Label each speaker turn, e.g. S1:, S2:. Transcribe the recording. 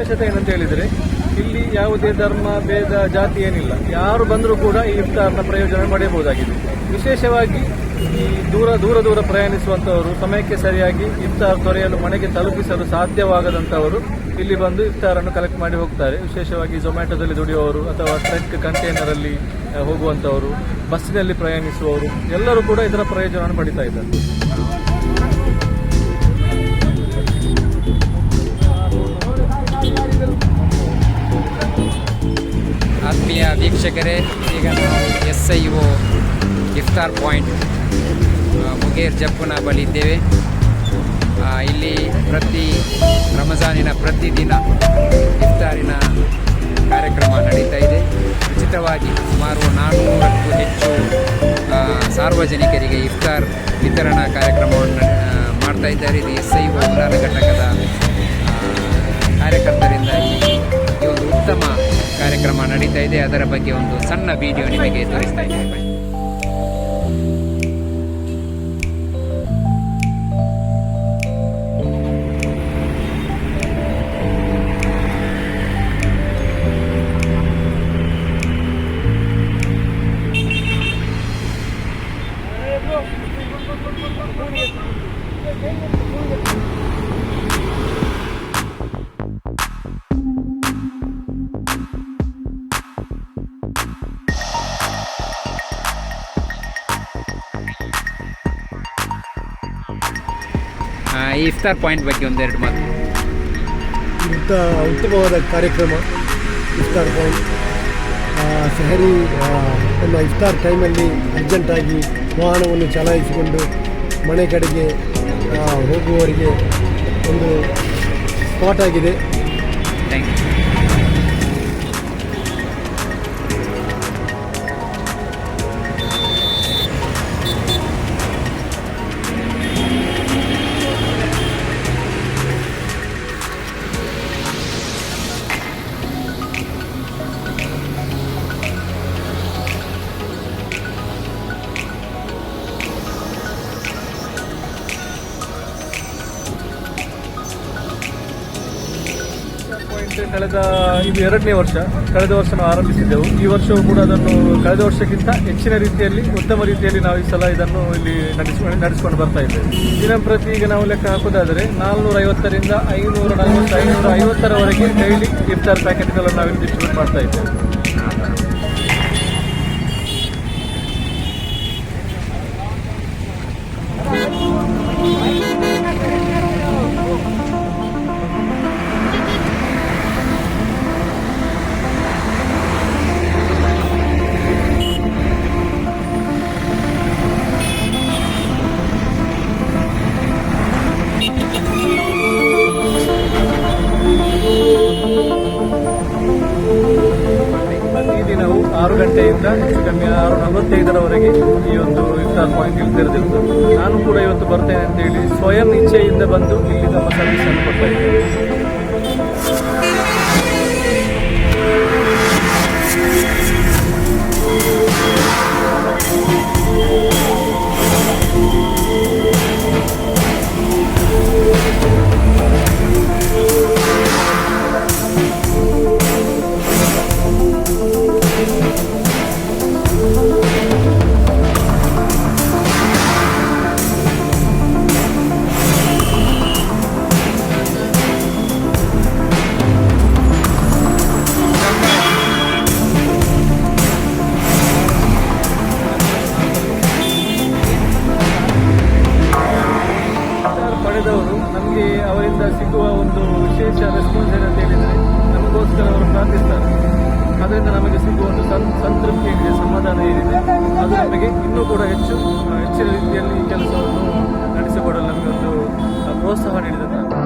S1: ವಿಶೇಷತೆ ಏನಂತ ಹೇಳಿದರೆ, ಇಲ್ಲಿ ಯಾವುದೇ ಧರ್ಮ, ಭೇದ, ಜಾತಿ ಏನಿಲ್ಲ. ಯಾರು ಬಂದರೂ ಕೂಡ ಈ ಇಫ್ತಾರ್ನ ಪ್ರಯೋಜನ ಪಡೆಯಬಹುದಾಗಿದೆ. ವಿಶೇಷವಾಗಿ ಈ ದೂರ ದೂರ ದೂರ ಪ್ರಯಾಣಿಸುವಂತವರು ಸಮಯಕ್ಕೆ ಸರಿಯಾಗಿ ಇಫ್ತಾರ್ ದೊರೆಯಲು ಮನೆಗೆ ತಲುಪಿಸಲು ಸಾಧ್ಯವಾಗದಂತವರು ಇಲ್ಲಿ ಬಂದು ಇಫ್ತಾರನ್ನು ಕಲೆಕ್ಟ್ ಮಾಡಿ ಹೋಗ್ತಾರೆ. ವಿಶೇಷವಾಗಿ ಝೊಮ್ಯಾಟೊದಲ್ಲಿ ದುಡಿಯುವವರು ಅಥವಾ ಟ್ರಕ್ ಕಂಟೈನರ್ ಅಲ್ಲಿ ಹೋಗುವಂತವರು ಬಸ್ಸಿನಲ್ಲಿ ಪ್ರಯಾಣಿಸುವವರು, ಎಲ್ಲರೂ ಕೂಡ ಇದರ ಪ್ರಯೋಜನವನ್ನು ಪಡಿತಾ ಇದ್ದಾರೆ.
S2: ವೀಕ್ಷಕರೇ, ಈಗ ನಾವು S I O Iftar point Muger ಜಪ್ಪುನ ಬಳಿ ಇದ್ದೇವೆ. ಇಲ್ಲಿ ಪ್ರತಿ ರಮಜಾನಿನ ಪ್ರತಿದಿನ ಇಫ್ತಾರಿನ ಕಾರ್ಯಕ್ರಮ ನಡೀತಾ ಇದೆ. ಉಚಿತವಾಗಿ ಸುಮಾರು ನಾನ್ನೂರಕ್ಕೂ ಹೆಚ್ಚು ಸಾರ್ವಜನಿಕರಿಗೆ ಇಫ್ತಾರ್ ವಿತರಣಾ ಕಾರ್ಯಕ್ರಮವನ್ನು ಮಾಡ್ತಾ ಇದ್ದಾರೆ. ಇದು ಎಸ್ ಐ ಒ ಘಟಕದ ಅದರ ಬಗ್ಗೆ ಒಂದು ಸಣ್ಣ ವಿಡಿಯೋ ನಿಮಗೆ ತೋರಿಸ್ತಾ ಇದ್ದೇವೆ ಈ ಇಫ್ತಾರ್ ಪಾಯಿಂಟ್ ಬಗ್ಗೆ ಒಂದೆರಡು ಮಾತು.
S3: ಇಂಥ ಉತ್ತಮವಾದ ಕಾರ್ಯಕ್ರಮ ಇಫ್ತಾರ್ ಪಾಯಿಂಟ್ ಸಹರಿ ನಮ್ಮ ಇಫ್ತಾರ್ ಟೈಮಲ್ಲಿ ಅರ್ಜೆಂಟಾಗಿ ವಾಹನವನ್ನು ಚಲಾಯಿಸಿಕೊಂಡು ಮನೆ ಕಡೆಗೆ ಹೋಗುವವರಿಗೆ ಒಂದು ಸ್ಪಾಟ್ ಆಗಿದೆ.
S2: ಥ್ಯಾಂಕ್ ಯು
S1: ಕಳೆದ ಇದು ಎರಡನೇ ವರ್ಷ, ಕಳೆದ ವರ್ಷ ನಾವು ಆರಂಭಿಸಿದ್ದೆವು. ಈ ವರ್ಷವೂ ಕೂಡ ಅದನ್ನು ಕಳೆದ ವರ್ಷಕ್ಕಿಂತ ಹೆಚ್ಚಿನ ರೀತಿಯಲ್ಲಿ, ಉತ್ತಮ ರೀತಿಯಲ್ಲಿ ನಾವು ಈ ಸಲ ಇದನ್ನು ಇಲ್ಲಿ ನಡೆಸಿಕೊಂಡು ನಡೆಸಿಕೊಂಡು ಬರ್ತಾ ಇದ್ದೇವೆ. ದಿನ ಪ್ರತಿ ಈಗ ನಾವು ಲೆಕ್ಕ ಹಾಕೋದಾದರೆ ನಾಲ್ನೂರ ಐವತ್ತರಿಂದ ಐನೂರ ನಲವತ್ತು ಐನೂರ ಐವತ್ತರವರೆಗೆ ಡೈಲಿ ಇಫ್ತಾರ್ ಪ್ಯಾಕೆಟ್ಗಳನ್ನು ನಾವು ಡಿಸ್ಟ್ರಿಬ್ಯೂಟ್ ಮಾಡ್ತಾ ಇದ್ದೇವೆ. ಆರು ನಲವತ್ತೈದರವರೆಗೆ ಈ ಒಂದು ಇಫ್ತಾರ್ ಪಾಯಿಂಟ್ ಇಲ್ಲಿ ನಾನು ಕೂಡ ಇವತ್ತು ಬರ್ತೇನೆ ಅಂತ ಹೇಳಿ ಸ್ವಯಂ ಇಚ್ಛೆಯಿಂದ ಬಂದು ಇಲ್ಲಿ ನಮ್ಮ ಸರ್ವಿಸ್ ಅನ್ನು ಕೊಡ್ತಾ ಇದ್ದೇನೆ. ನಮಗೆ ಅವರಿಂದ ಸಿಗುವ ಒಂದು ವಿಶೇಷ ರೆಸ್ಪಾನ್ಸ್ ಏನಂತ ಹೇಳಿದರೆ, ನಮಗೋಸ್ಕರ ಅವರು ಪ್ರಾರ್ಥಿಸ್ತಾರೆ. ಅದರಿಂದ ನಮಗೆ ಸಿಗುವ ಒಂದು ಸಂತೃಪ್ತಿ ಏನಿದೆ, ಸಮಾಧಾನ ಏನಿದೆ, ಅದು ನಮಗೆ ಇನ್ನೂ ಕೂಡ ಹೆಚ್ಚು ಹೆಚ್ಚಿನ ರೀತಿಯಲ್ಲಿ ಈ ಕೆಲಸವನ್ನು ನಡೆಸಿಕೊಡಲು ನಮಗೆ ಒಂದು ಪ್ರೋತ್ಸಾಹ ನೀಡಿದಂತಾಗುತ್ತೆ